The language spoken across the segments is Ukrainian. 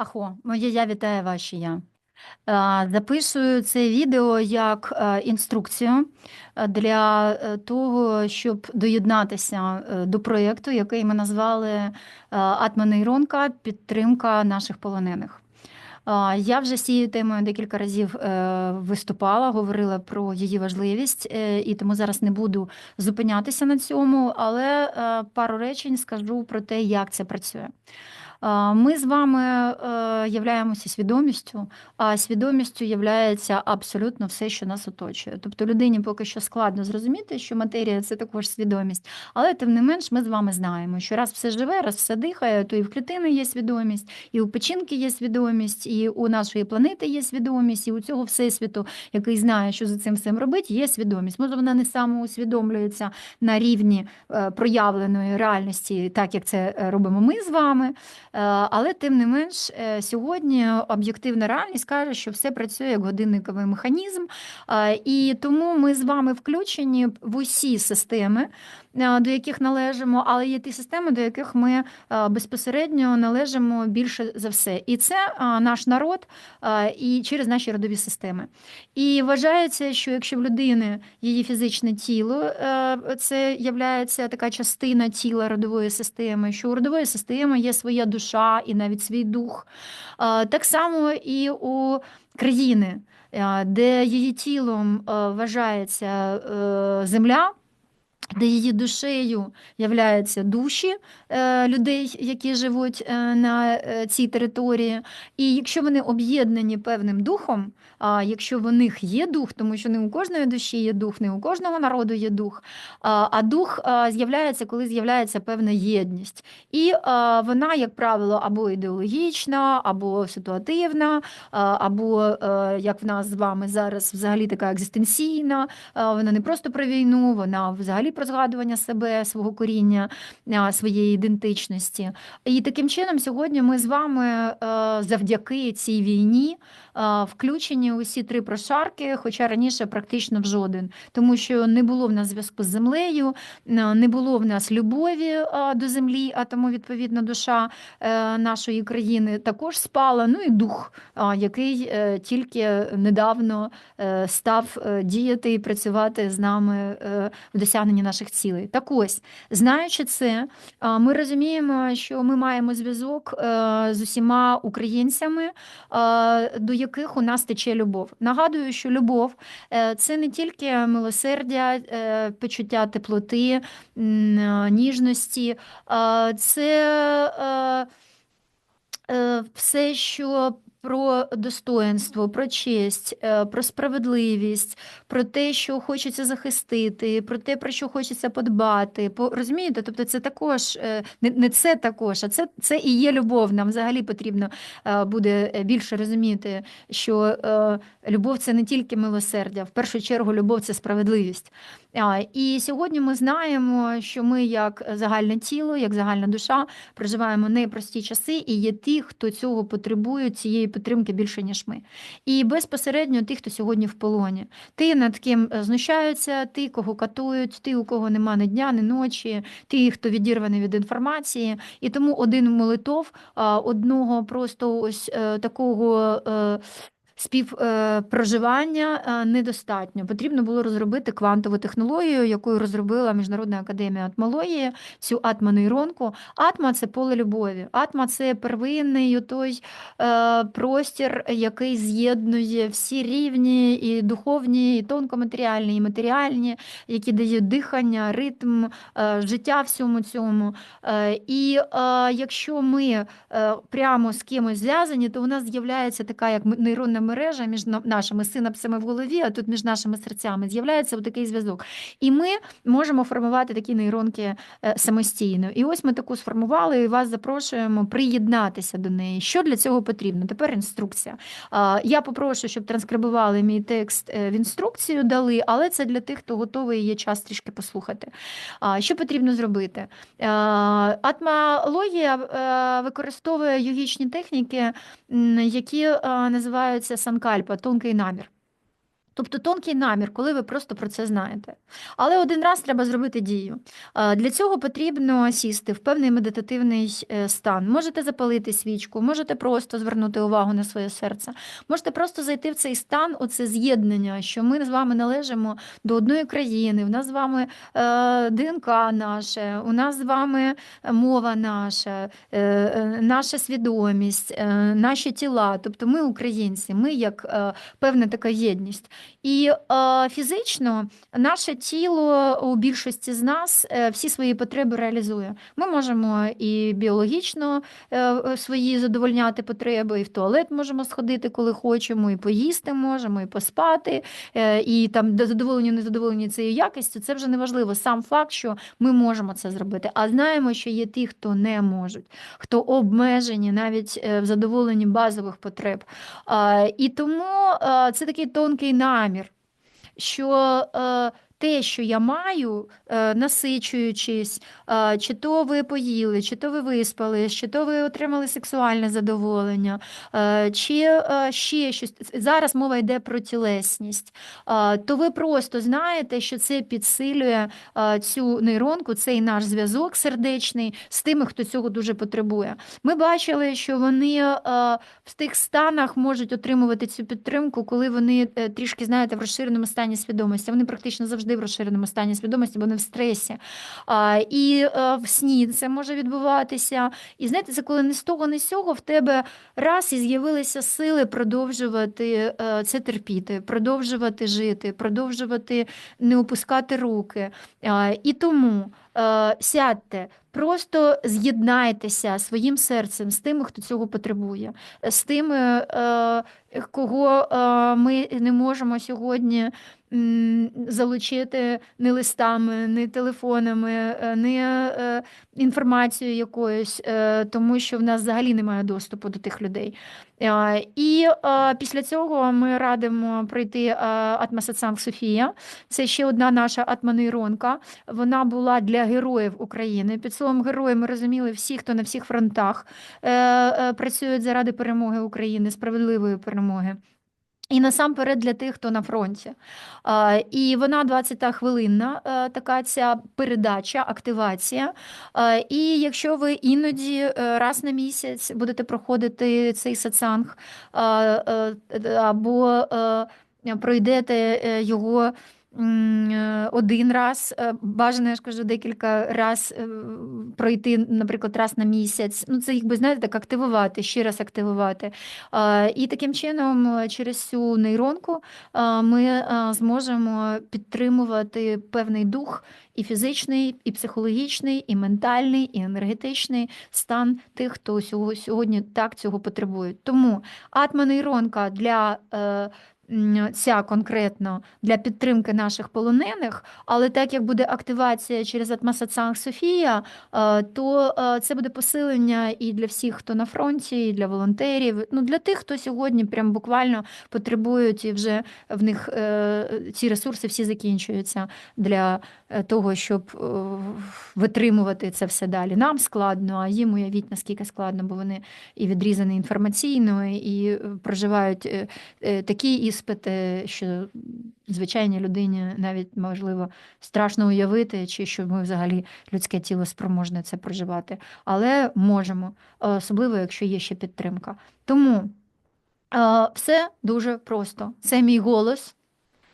Ахо, моє я вітаю ваші я. Е, Записую це відео як е, інструкцію е, для того, щоб доєднатися до проєкту, який ми назвали Атманейронка підтримка наших полонених. Я вже з цією темою декілька разів виступала, говорила про її важливість, і тому зараз не буду зупинятися на цьому, але пару речень скажу про те, як це працює. Ми з вами е, являємося свідомістю, а свідомістю являється абсолютно все, що нас оточує. Тобто людині поки що складно зрозуміти, що матерія це також свідомість, але тим не менш ми з вами знаємо, що раз все живе, раз все дихає, то і в клітини є свідомість, і у печінки є свідомість, і у нашої планети є свідомість, і у цього всесвіту, який знає, що за цим всім робить, є свідомість. Може, вона не самоусвідомлюється на рівні е, проявленої реальності, так як це е, робимо ми з вами. Е, Але тим не менш, е, сьогодні об'єктивна реальність каже, що все працює як годинниковий механізм, Е, і тому ми з вами включені в усі системи, до яких належимо, але є ті системи, до яких ми е, безпосередньо належимо більше за все. І це е, наш народ е, і через наші родові системи. І вважається, що якщо в людини її фізичне тіло, е, це є така частина тіла родової системи, що у родової системи є своя душа і навіть свій дух. Е, Так само і у країни, е, де її тілом е, вважається е, земля. Де її душею являються душі е, людей, які живуть е, на е, цій території. І якщо вони об'єднані певним духом, а якщо в них є дух, тому що не у кожної душі є дух, не у кожного народу є дух, а, дух з'являється, коли з'являється певна єдність. І вона, як правило, або ідеологічна, або ситуативна, або як в нас з вами зараз взагалі така екзистенційна. Вона не просто про війну, вона взагалі про згадування себе, свого коріння, своєї ідентичності. І таким чином, сьогодні ми з вами е, завдяки цій війні е, включені у всі три прошарки, хоча раніше практично в жоден, тому що не було в нас зв'язку з землею, е, не було в нас любові до землі, а тому відповідно душа нашої країни також спала. Ну і дух, який тільки недавно став діяти і працювати з нами в досягненні наших цілей. Так ось, знаючи це, ми розуміємо, що ми маємо зв'язок е, з усіма українцями, е, до яких у нас тече любов. Нагадую, що любов е, це не тільки милосердя, почуття теплоти, ніжності, це все, що про достоинство, про честь, е, про справедливість, про те, що хочеться захистити, про те, про що хочеться подбати. По- Розумієте? Тобто це також е, не, це також, а це, це і є любов. Нам взагалі потрібно е, буде більше розуміти, що любов це не тільки милосердя, в першу чергу любов це справедливість. І сьогодні ми знаємо, що ми, як загальне тіло, як загальна душа, проживаємо непрості часи, і є ті, хто цього потребує, цієї підтримки більше, ніж ми. І безпосередньо ті, хто сьогодні в полоні. Ті, над ким е, знущаються, ті, кого катують, ті, у кого нема ні дня, ні ночі, ті, хто відірваний від інформації. І тому один молитов, одного просто ось е, такого. Е, Співпроживання е, недостатньо. Потрібно було розробити квантову технологію, яку розробила Міжнародна академія атмології, цю атмонейронку. Атма це поле любові. Атма це первинний той е, простір, який з'єднує всі рівні, і духовні, і тонкоматеріальні, і матеріальні, які дають дихання, ритм, е, життя всьому цьому. Е, і е, якщо ми е, прямо з кимось зв'язані, то у нас з'являється така як нейронна мережа між нашими синапсами в голові, а тут між нашими серцями з'являється такий зв'язок. І ми можемо формувати такі нейронки е, самостійно. І ось ми таку сформували, і вас запрошуємо приєднатися до неї. Що для цього потрібно? Тепер інструкція. Я попрошу, щоб транскрибували мій текст е, в інструкцію дали, але це для тих, хто готовий є час трішки послухати. Що потрібно зробити? Атмологія е, використовує йогічні техніки, які називаються санкальпа, тонкий намір. Тобто тонкий намір, коли ви просто про це знаєте. Але один раз треба зробити дію. Е, Для цього потрібно сісти в певний медитативний е, стан. Можете запалити свічку, можете просто звернути увагу на своє серце, можете просто зайти в цей стан, оце з'єднання, що ми з вами належимо до одної країни, в нас з вами е, ДНК наше, у нас з вами мова наша, е, е, наша свідомість, е, наші тіла. Тобто ми українці, ми як е, певна така єдність. І е, фізично наше тіло у більшості з нас е, всі свої потреби реалізує. Ми можемо і біологічно е, е, свої задовольняти потреби, і в туалет можемо сходити, коли хочемо, і поїсти можемо, і поспати, е, і там до задоволення, незадоволення цією якістю. Це вже не важливо. Сам факт, що ми можемо це зробити. А знаємо, що є ті, хто не можуть, хто обмежені навіть е, в задоволенні базових потреб. А, І тому е, це такий тонкий намір, що е, те, що я маю, е, насичуючись, е, чи то ви поїли, чи то ви виспались, чи то ви отримали сексуальне задоволення, е, чи ще щось. Зараз мова йде про тілесність, то ви просто знаєте, що це підсилює цю нейронку, цей наш зв'язок сердечний з тими, хто цього дуже потребує. Ми бачили, що вони в тих станах можуть отримувати цю підтримку, коли вони трішки, знаєте, в розширеному стані свідомості. Вони практично завжди в розширеному стані свідомості, бо вони в стресі. А, І е, в сні це може відбуватися. І знаєте, це коли не з того, не з цього в тебе раз і з'явилися сили продовжувати е, це терпіти, продовжувати жити, продовжувати не опускати руки. І тому е, сядьте. Просто з'єднайтеся своїм серцем з тими, хто цього потребує, з тими, е, кого е, ми не можемо сьогодні залучити не листами, не телефонами, е, не інформацією якоюсь, тому що в нас взагалі немає доступу до тих людей. І після цього ми радимо пройти е, Софія. Це ще одна наша атманейронка. Вона була для героїв України. Словом герої ми розуміли всі, хто на всіх фронтах е, е, працюють заради перемоги України, справедливої перемоги. І насамперед для тих, хто на фронті. І вона 20 хвилинна, е, така ця передача, активація. І якщо ви іноді е, раз на місяць будете проходити цей сатсанг, е, або е, пройдете е, його. Е, Один раз, е, бажано, я ж кажу, декілька раз е, пройти, наприклад, раз на місяць. Ну, це якби, знаєте, так активувати, ще раз активувати. І таким чином, е, через цю нейронку ми зможемо підтримувати певний дух і фізичний, і психологічний, і ментальний, і енергетичний стан тих, хто сьогодні так цього потребує. Тому атманейронка для е, ця конкретно для підтримки наших полонених, але так як буде активація через Атмасатсанг Софія, е, то е, це буде посилення і для всіх, хто на фронті, і для волонтерів, ну для тих, хто сьогодні прям буквально потребують, і вже в них е, ці ресурси всі закінчуються для того, щоб витримувати це все далі. Нам складно, а їм уявіть, наскільки складно, бо вони і відрізані інформаційно, і проживають е, е, іспити, що звичайній людині навіть можливо страшно уявити, чи що ми взагалі людське тіло спроможне це проживати. Але можемо, особливо якщо є ще підтримка. Тому все дуже просто. Це мій голос.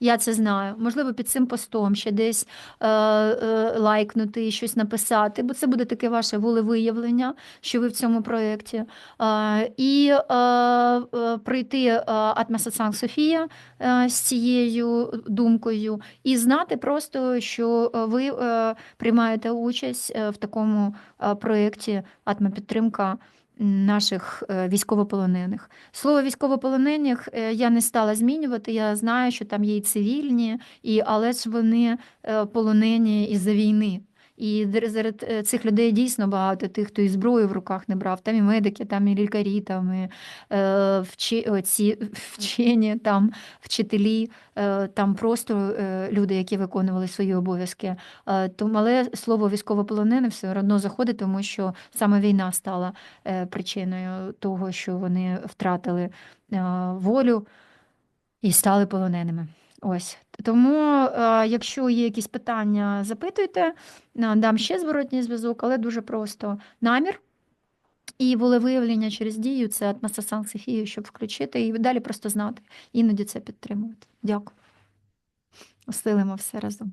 Я це знаю. Можливо, під цим постом ще десь е, е, лайкнути, щось написати, бо це буде таке ваше волевиявлення, що ви в цьому проєкті. Е, і е, е, пройти е, Софія е, з цією думкою, і знати просто, що е, ви е, приймаєте участь е, в такому проєкті Атмопідтримка наших е, військовополонених. Слово військовополонених е, я не стала змінювати. Я знаю, що там є і цивільні, і, але ж вони е, полонені із-за війни. І серед е, цих людей дійсно багато тих, хто і зброю в руках не брав. Там і медики, там і лікарі, там і е, вчи, оці, вчені, там вчителі, е, там просто е, люди, які виконували свої обов'язки. Е, тому, але слово військовополонений все одно заходить, тому що саме війна стала е, причиною того, що вони втратили е, волю і стали полоненими. Ось. Тому, е, якщо є якісь питання, запитуйте, Е, дам ще зворотній зв'язок, але дуже просто намір. І волевиявлення через дію це атмосасан Софію, щоб включити, і далі просто знати. Іноді це підтримувати. Дякую. Усилимо все разом.